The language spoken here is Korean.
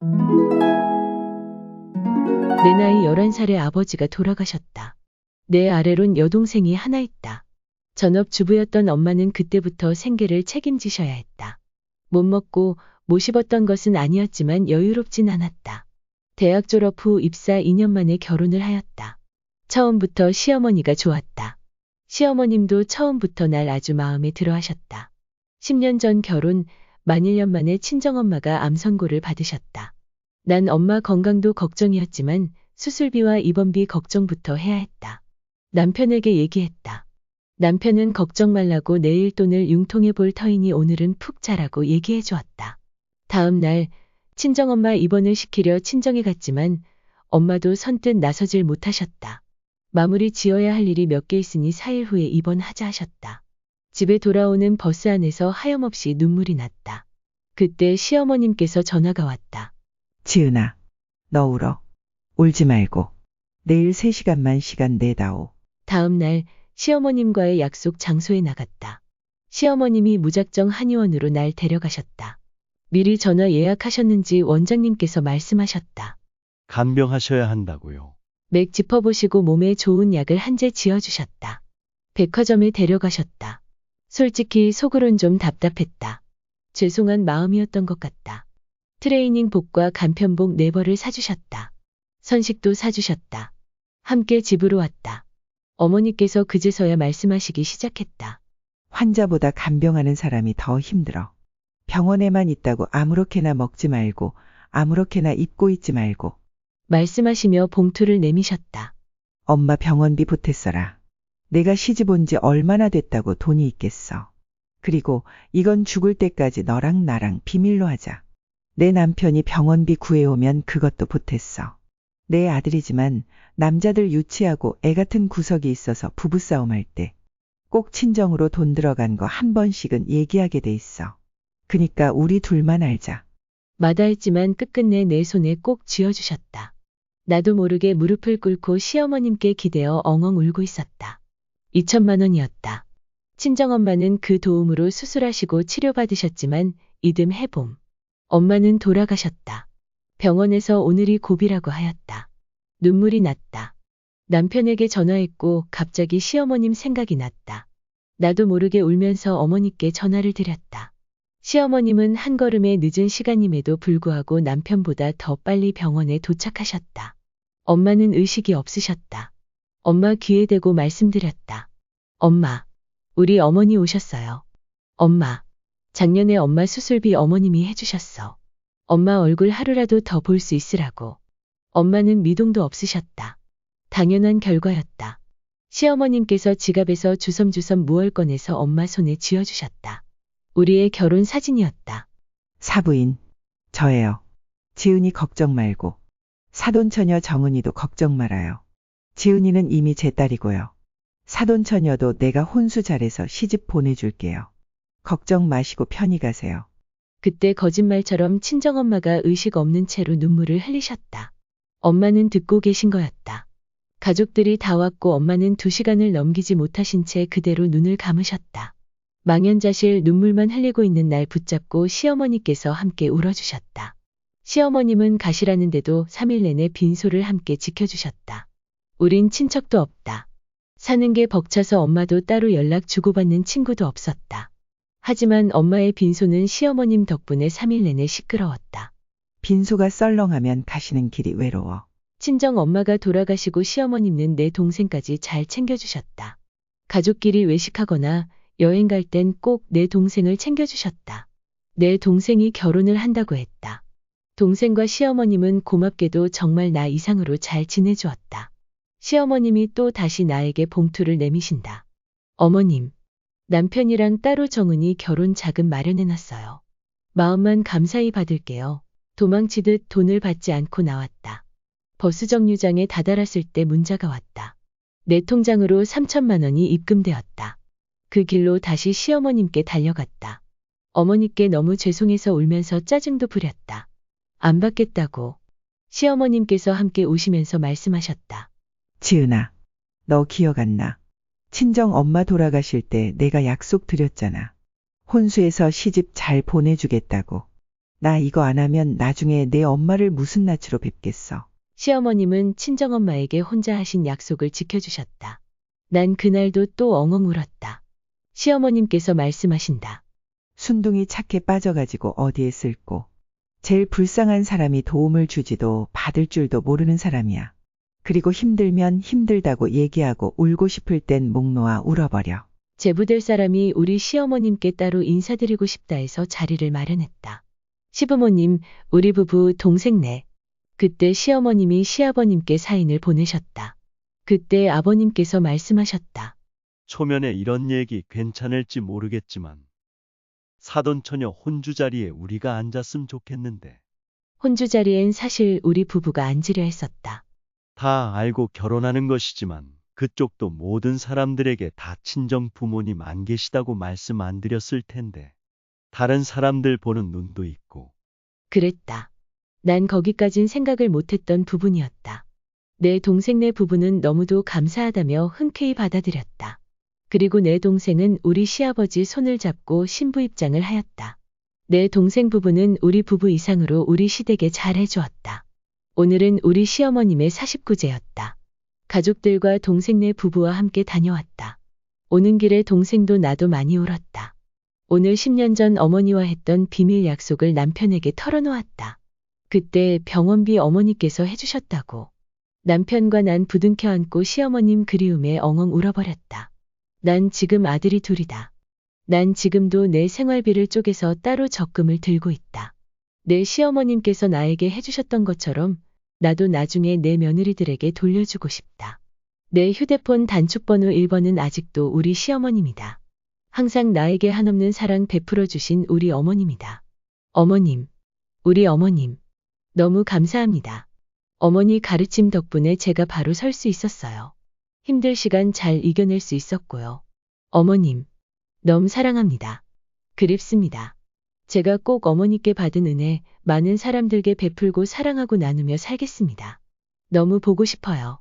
내 나이 11살에 아버지가 돌아가셨다. 내 아래론 여동생이 하나 있다. 전업주부였던 엄마는 그때부터 생계를 책임지셔야 했다. 못 먹고 못 입었던 것은 아니었지만 여유롭진 않았다. 대학 졸업 후 입사 2년 만에 결혼을 하였다. 처음부터 시어머니가 좋았다. 시어머님도 처음부터 날 아주 마음에 들어 하셨다. 10년 전 결혼, 만 1년 만에 친정엄마가 암 선고를 받으셨다. 난 엄마 건강도 걱정이었지만 수술비와 입원비 걱정부터 해야 했다. 남편에게 얘기했다. 남편은 걱정 말라고 내일 돈을 융통해 볼 터이니 오늘은 푹 자라고 얘기해 주었다. 다음 날 친정엄마 입원을 시키려 친정에 갔지만 엄마도 선뜻 나서질 못하셨다. 마무리 지어야 할 일이 몇 개 있으니 4일 후에 입원하자 하셨다. 집에 돌아오는 버스 안에서 하염없이 눈물이 났다. 그때 시어머님께서 전화가 왔다. 지은아, 너 울어. 울지 말고. 내일 3시간만 시간 내다오. 다음 날 시어머님과의 약속 장소에 나갔다. 시어머님이 무작정 한의원으로 날 데려가셨다. 미리 전화 예약하셨는지 원장님께서 말씀하셨다. 간병하셔야 한다고요. 맥 짚어보시고 몸에 좋은 약을 한 재 지어주셨다. 백화점에 데려가셨다. 솔직히 속으론 좀 답답했다. 죄송한 마음이었던 것 같다. 트레이닝 복과 간편복 네 벌을 사주셨다. 선식도 사주셨다. 함께 집으로 왔다. 어머니께서 그제서야 말씀하시기 시작했다. 환자보다 간병하는 사람이 더 힘들어. 병원에만 있다고 아무렇게나 먹지 말고, 아무렇게나 입고 있지 말고, 말씀하시며 봉투를 내미셨다. 엄마 병원비 보탰어라. 내가 시집 온 지 얼마나 됐다고 돈이 있겠어. 그리고 이건 죽을 때까지 너랑 나랑 비밀로 하자. 내 남편이 병원비 구해오면 그것도 보탰어. 내 아들이지만 남자들 유치하고 애 같은 구석이 있어서 부부싸움 할 때 꼭 친정으로 돈 들어간 거 한 번씩은 얘기하게 돼 있어. 그니까 우리 둘만 알자. 마다했지만 끝끝내 내 손에 꼭 쥐어주셨다. 나도 모르게 무릎을 꿇고 시어머님께 기대어 엉엉 울고 있었다. 2천만 원이었다. 친정엄마는 그 도움으로 수술하시고 치료받으셨지만 이듬 해봄. 엄마는 돌아가셨다. 병원에서 오늘이 고비라고 하였다. 눈물이 났다. 남편에게 전화했고 갑자기 시어머님 생각이 났다. 나도 모르게 울면서 어머니께 전화를 드렸다. 시어머님은 한 걸음에 늦은 시간임에도 불구하고 남편보다 더 빨리 병원에 도착하셨다. 엄마는 의식이 없으셨다. 엄마 귀에 대고 말씀드렸다. 엄마, 우리 어머니 오셨어요. 엄마, 작년에 엄마 수술비 어머님이 해주셨어. 엄마 얼굴 하루라도 더 볼 수 있으라고. 엄마는 미동도 없으셨다. 당연한 결과였다. 시어머님께서 지갑에서 주섬주섬 무얼 꺼내서 엄마 손에 쥐어주셨다. 우리의 결혼 사진이었다. 사부인, 저예요. 지은이 걱정 말고. 사돈처녀 정은이도 걱정 말아요. 지은이는 이미 제 딸이고요. 사돈처녀도 내가 혼수 잘해서 시집 보내줄게요. 걱정 마시고 편히 가세요. 그때 거짓말처럼 친정엄마가 의식 없는 채로 눈물을 흘리셨다. 엄마는 듣고 계신 거였다. 가족들이 다 왔고 엄마는 두 시간을 넘기지 못하신 채 그대로 눈을 감으셨다. 망연자실 눈물만 흘리고 있는 날 붙잡고 시어머니께서 함께 울어주셨다. 시어머님은 가시라는데도 3일 내내 빈소를 함께 지켜주셨다. 우린 친척도 없다. 사는 게 벅차서 엄마도 따로 연락 주고받는 친구도 없었다. 하지만 엄마의 빈소는 시어머님 덕분에 3일 내내 시끄러웠다. 빈소가 썰렁하면 가시는 길이 외로워. 친정 엄마가 돌아가시고 시어머님은 내 동생까지 잘 챙겨주셨다. 가족끼리 외식하거나 여행 갈 땐 꼭 내 동생을 챙겨주셨다. 내 동생이 결혼을 한다고 했다. 동생과 시어머님은 고맙게도 정말 나 이상으로 잘 지내주었다. 시어머님이 또 다시 나에게 봉투를 내미신다. 어머님, 남편이랑 따로 정은이 결혼 자금 마련해놨어요. 마음만 감사히 받을게요. 도망치듯 돈을 받지 않고 나왔다. 버스 정류장에 다다랐을 때 문자가 왔다. 내 통장으로 3천만 원이 입금되었다. 그 길로 다시 시어머님께 달려갔다. 어머니께 너무 죄송해서 울면서 짜증도 부렸다. 안 받겠다고. 시어머님께서 함께 우시면서 말씀하셨다. 지은아, 너 기억 안 나? 친정 엄마 돌아가실 때 내가 약속 드렸잖아. 혼수해서 시집 잘 보내주겠다고. 나 이거 안 하면 나중에 내 엄마를 무슨 낯으로 뵙겠어. 시어머님은 친정엄마에게 혼자 하신 약속을 지켜주셨다. 난 그날도 또 엉엉 울었다. 시어머님께서 말씀하신다. 순둥이 착해 빠져가지고 어디에 쓸고. 제일 불쌍한 사람이 도움을 주지도 받을 줄도 모르는 사람이야. 그리고 힘들면 힘들다고 얘기하고 울고 싶을 땐 목 놓아 울어버려. 제부될 사람이 우리 시어머님께 따로 인사드리고 싶다 해서 자리를 마련했다. 시부모님, 우리 부부 동생 네. 그때 시어머님이 시아버님께 사인을 보내셨다. 그때 아버님께서 말씀하셨다. 초면에 이런 얘기 괜찮을지 모르겠지만 사돈처녀 혼주 자리에 우리가 앉았으면 좋겠는데 혼주 자리엔 사실 우리 부부가 앉으려 했었다. 다 알고 결혼하는 것이지만 그쪽도 모든 사람들에게 다 친정 부모님 안 계시다고 말씀 안 드렸을 텐데 다른 사람들 보는 눈도 있고 그랬다. 난 거기까진 생각을 못했던 부분이었다. 내 동생네 부부는 너무도 감사하다며 흔쾌히 받아들였다. 그리고 내 동생은 우리 시아버지 손을 잡고 신부 입장을 하였다. 내 동생 부부는 우리 부부 이상으로 우리 시댁에 잘 해주었다. 오늘은 우리 시어머님의 49제였다. 가족들과 동생네 부부와 함께 다녀왔다. 오는 길에 동생도 나도 많이 울었다. 오늘 10년 전 어머니와 했던 비밀 약속을 남편에게 털어놓았다. 그때 병원비 어머니께서 해주셨다고. 남편과 난 부둥켜 안고 시어머님 그리움에 엉엉 울어버렸다. 난 지금 아들이 둘이다. 난 지금도 내 생활비를 쪼개서 따로 적금을 들고 있다. 내 시어머님께서 나에게 해주셨던 것처럼 나도 나중에 내 며느리들에게 돌려주고 싶다. 내 휴대폰 단축번호 1번은 아직도 우리 시어머님이다. 항상 나에게 한없는 사랑 베풀어 주신 우리 어머님이다. 어머님, 우리 어머님, 너무 감사합니다. 어머니 가르침 덕분에 제가 바로 설 수 있었어요. 힘들 시간 잘 이겨낼 수 있었고요. 어머님, 너무 사랑합니다. 그립습니다. 제가 꼭 어머니께 받은 은혜 많은 사람들께 베풀고 사랑하고 나누며 살겠습니다. 너무 보고 싶어요.